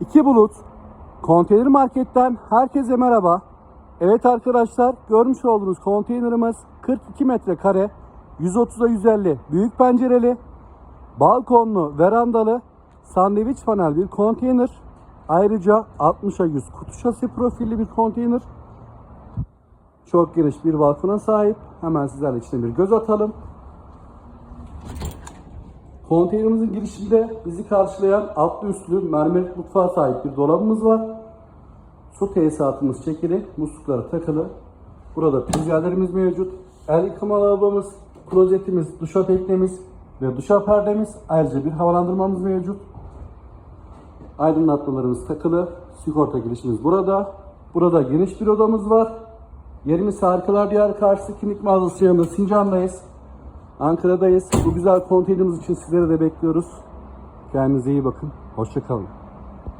İki Bulut Konteyner Market'ten herkese merhaba. Evet arkadaşlar görmüş olduğunuz konteynerimiz 42 metrekare 130'a 150 büyük pencereli balkonlu verandalı sandviç panel bir konteyner. Ayrıca 60'a 100 kutu şasi profilli bir konteyner. Çok geniş bir balkona sahip. Hemen sizlerle içine bir göz atalım. Konteynerimizin girişinde bizi karşılayan altlı üstlü mermer mutfağa sahip bir dolabımız var. Su tesisatımız çekili, muslukları takılı. Burada prizlerimiz mevcut. El yıkama lavabomuz, klozetimiz, duşa teknemiz ve duşa perdemiz. Ayrıca bir havalandırmamız mevcut. Aydınlatmalarımız takılı. Sigorta girişimiz burada. Burada geniş bir odamız var. Yerimiz Harikalar Diyarı karşısı kimlik mağazası yanında Sincan'dayız. Ankara'dayız. Bu güzel konteynerimiz için sizleri de bekliyoruz. Kendinize iyi bakın. Hoşçakalın.